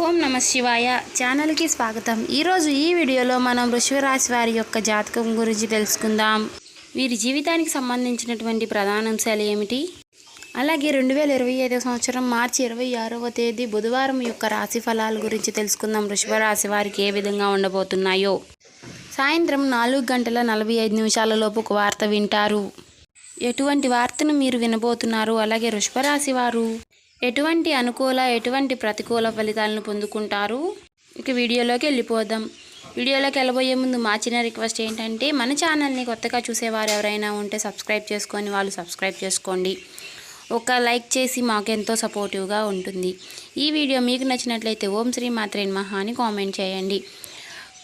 ఓం నమ శివాయ ఛానల్కి స్వాగతం. ఈరోజు ఈ వీడియోలో మనం వృషభరాశి వారి యొక్క జాతకం గురించి తెలుసుకుందాం. వీరి జీవితానికి సంబంధించినటువంటి ప్రధాన అంశాలు ఏమిటి? అలాగే రెండు వేల ఇరవై ఐదో సంవత్సరం మార్చి ఇరవై ఆరవ తేదీ బుధవారం యొక్క రాశి ఫలాల గురించి తెలుసుకుందాం. వృషభరాశి వారికి ఏ విధంగా ఉండబోతున్నాయో. సాయంత్రం నాలుగు గంటల నలభై ఐదు నిమిషాల లోపు ఒక వార్త వింటారు. ఎటువంటి వార్తను మీరు వినబోతున్నారు? అలాగే వృషభరాశి వారు ఎటువంటి అనుకూల ఎటువంటి ప్రతికూల ఫలితాలను పొందుకుంటారు? ఇక వీడియోలోకి వెళ్ళిపోదాం. వీడియోలోకి వెళ్ళబోయే ముందు మా చిన్న రిక్వెస్ట్ ఏంటంటే మన ఛానల్ని కొత్తగా చూసేవారు ఎవరైనా ఉంటే సబ్స్క్రైబ్ చేసుకొని వాళ్ళు సబ్స్క్రైబ్ చేసుకోండి. ఒక లైక్ చేసి మాకు ఎంతో సపోర్టివ్గా ఉంటుంది. ఈ వీడియో మీకు నచ్చినట్లయితే ఓం శ్రీ మాత్రే మహా అని కామెంట్ చేయండి.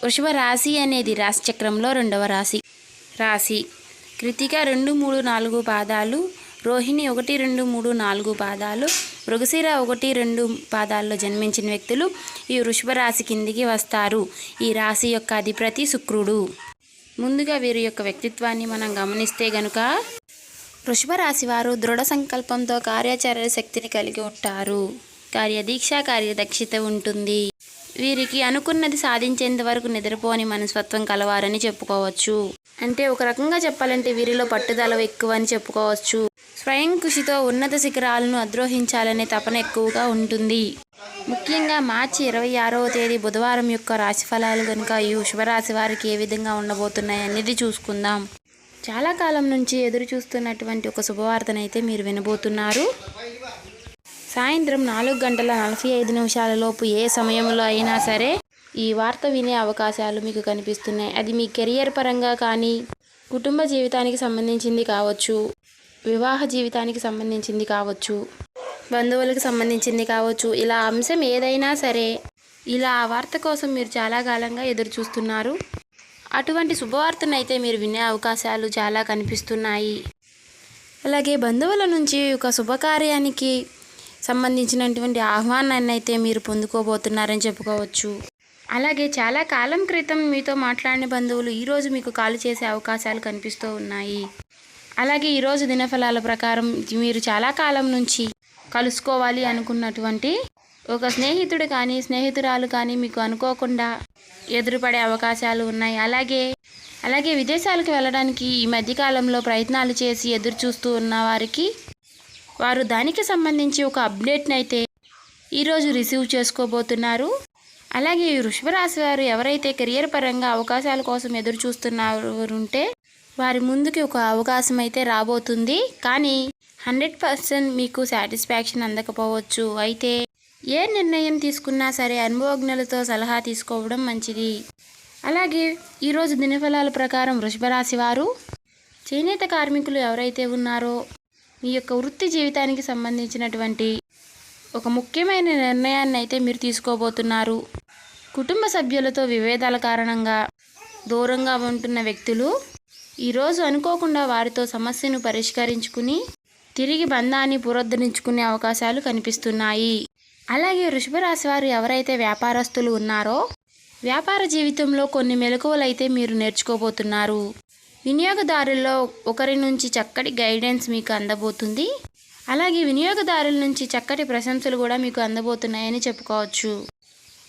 వృషభ రాశి అనేది రాశి చక్రంలో రెండవ రాశి. రాశి. కృతిక రెండు మూడు నాలుగు పాదాలు. రోహిణి ఒకటి రెండు మూడు నాలుగు పాదాలు మృగశిర ఒకటి రెండు పాదాల్లో జన్మించిన వ్యక్తులు ఈ వృషభ రాశి కిందికి వస్తారు. ఈ రాశి యొక్క అధిపతి శుక్రుడు. ముందుగా వీరి యొక్క వ్యక్తిత్వాన్ని మనం గమనిస్తే గనుక వృషభ రాశి వారు దృఢ సంకల్పంతో కార్యాచరణ శక్తిని కలిగి ఉంటారు. కార్యదీక్ష కార్యదక్షత ఉంటుంది. వీరికి అనుకున్నది సాధించేంత వరకు నిద్రపోని మనస్తత్వం కలవారని చెప్పుకోవచ్చు. అంటే ఒక రకంగా చెప్పాలంటే వీరిలో పట్టుదల ఎక్కువ అని చెప్పుకోవచ్చు. స్వయం కృషితో ఉన్నత శిఖరాలను అద్రోహించాలనే తపన ఎక్కువగా ఉంటుంది. ముఖ్యంగా మార్చి ఇరవై ఆరవ తేదీ బుధవారం యొక్క రాశి ఫలాలు కనుక ఈ శుభరాశి వారికి ఏ విధంగా ఉండబోతున్నాయి అనేది చూసుకుందాం. చాలా కాలం నుంచి ఎదురు చూస్తున్నటువంటి ఒక శుభవార్తనైతే మీరు వినబోతున్నారు. సాయంత్రం నాలుగు గంటల నలభై ఐదు నిమిషాల లోపు ఏ సమయంలో అయినా సరే ఈ వార్త వినే అవకాశాలు మీకు కనిపిస్తున్నాయి. అది మీ కెరియర్ పరంగా కానీ కుటుంబ జీవితానికి సంబంధించింది కావచ్చు వివాహ జీవితానికి సంబంధించింది కావచ్చు బంధువులకు సంబంధించింది కావచ్చు ఇలా అంశం ఏదైనా సరే ఇలా ఆ వార్త కోసం మీరు చాలా కాలంగా ఎదురు చూస్తున్నారు అటువంటి శుభవార్తను అయితే మీరు వినే అవకాశాలు చాలా కనిపిస్తున్నాయి. అలాగే బంధువుల నుంచి ఒక శుభకార్యానికి సంబంధించినటువంటి ఆహ్వానాన్ని అయితే మీరు పొందుకోబోతున్నారని చెప్పుకోవచ్చు. అలాగే చాలా కాలం క్రితం మీతో మాట్లాడిన బంధువులు ఈరోజు మీకు కాల్ చేసే అవకాశాలు కనిపిస్తూ ఉన్నాయి. అలాగే ఈరోజు దినఫలాల ప్రకారం మీరు చాలా కాలం నుంచి కలుసుకోవాలి అనుకున్నటువంటి ఒక స్నేహితుడు కానీ స్నేహితురాలు కానీ మీకు అనుకోకుండా ఎదురుపడే అవకాశాలు ఉన్నాయి. అలాగే అలాగే విదేశాలకు వెళ్ళడానికి ఈ మధ్యకాలంలో ప్రయత్నాలు చేసి ఎదురు చూస్తూ ఉన్న వారికి వారు దానికి సంబంధించి ఒక అప్డేట్ని అయితే ఈరోజు రిసీవ్ చేసుకోబోతున్నారు. అలాగే ఈ వృషభరాశి వారు ఎవరైతే కెరియర్ పరంగా అవకాశాల కోసం ఎదురు చూస్తున్నారుంటే వారి ముందుకి ఒక అవకాశం అయితే రాబోతుంది. కానీ హండ్రెడ్ పర్సెంట్ మీకు సాటిస్ఫాక్షన్ అందకపోవచ్చు. అయితే ఏ నిర్ణయం తీసుకున్నా సరే అనుభవజ్ఞులతో సలహా తీసుకోవడం మంచిది. అలాగే ఈరోజు దినఫలాల ప్రకారం వృషభరాశి వారు చేనేత కార్మికులు ఎవరైతే ఉన్నారో మీ యొక్క వృత్తి జీవితానికి సంబంధించినటువంటి ఒక ముఖ్యమైన నిర్ణయాన్ని అయితే మీరు తీసుకోబోతున్నారు. కుటుంబ సభ్యులతో విభేదాల కారణంగా దూరంగా ఉంటున్న వ్యక్తులు ఈరోజు అనుకోకుండా వారితో సమస్యను పరిష్కరించుకుని తిరిగి బంధాన్ని పునరుద్ధరించుకునే అవకాశాలు కనిపిస్తున్నాయి. అలాగే వృషభరాశి వారు ఎవరైతే వ్యాపారస్తులు ఉన్నారో వ్యాపార జీవితంలో కొన్ని మెలకువలు అయితే మీరు నేర్చుకోబోతున్నారు. వినియోగదారుల్లో ఒకరి నుంచి చక్కటి గైడెన్స్ మీకు అందబోతుంది. అలాగే వినియోగదారుల నుంచి చక్కటి ప్రశంసలు కూడా మీకు అందబోతున్నాయని చెప్పుకోవచ్చు.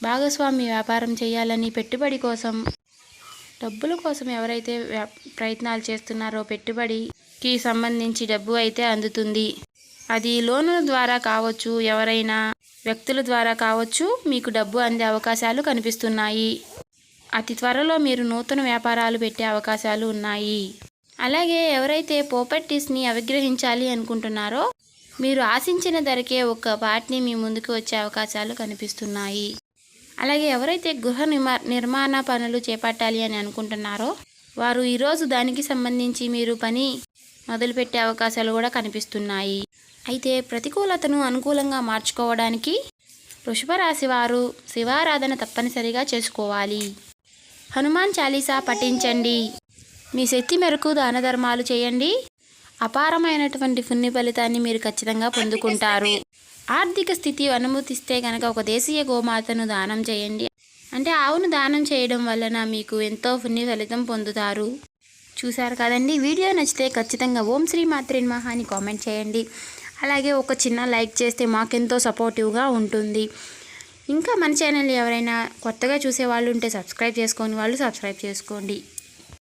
భాగస్వామి వ్యాపారం చేయాలని పెట్టుబడి కోసం డబ్బుల కోసం ఎవరైతే వ్యా- ప్రయత్నాలు చేస్తున్నారో పెట్టుబడికి సంబంధించి డబ్బు అయితే అందుతుంది. అది లోనుల ద్వారా కావచ్చు ఎవరైనా వ్యక్తుల ద్వారా కావచ్చు మీకు డబ్బు అందే అవకాశాలు కనిపిస్తున్నాయి. అతి త్వరలో మీరు నూతన వ్యాపారాలు పెట్టే అవకాశాలు ఉన్నాయి. అలాగే ఎవరైతే ప్రాపర్టీస్ని అవిగ్రహించాలి అనుకుంటున్నారో మీరు ఆశించిన ధరకే ఒక వాటిని మీ ముందుకు వచ్చే అవకాశాలు కనిపిస్తున్నాయి. అలాగే ఎవరైతే గృహ నిర్మాణ పనులు చేపట్టాలి అని అనుకుంటున్నారో వారు ఈరోజు దానికి సంబంధించి మీరు పని మొదలుపెట్టే అవకాశాలు కూడా కనిపిస్తున్నాయి. అయితే ప్రతికూలతను అనుకూలంగా మార్చుకోవడానికి వృషభ రాశి వారు శివారాధన తప్పనిసరిగా చేసుకోవాలి. హనుమాన్ చాలీసా పఠించండి. మీ శక్తి మేరకు దాన ధర్మాలు చేయండి. అపారమైనటువంటి పుణ్య ఫలితాన్ని మీరు ఖచ్చితంగా పొందుకుంటారు. ఆర్థిక స్థితి అనుమతిస్తే కనుక ఒక దేశీయ గోమాతను దానం చేయండి. అంటే ఆవును దానం చేయడం వలన మీకు ఎంతో పుణ్య ఫలితం పొందుతారు. చూశారు కదండి? వీడియో నచ్చితే ఖచ్చితంగా ఓం శ్రీ మాత్రే మహాని అని కామెంట్ చేయండి. అలాగే ఒక చిన్న లైక్ చేస్తే మాకెంతో సపోర్టివ్గా ఉంటుంది. ఇంకా మన ఛానల్ ఎవరైనా కొత్తగా చూసే వాళ్ళు ఉంటే సబ్స్క్రైబ్ చేసుకొని వాళ్ళు సబ్స్క్రైబ్ చేసుకోండి.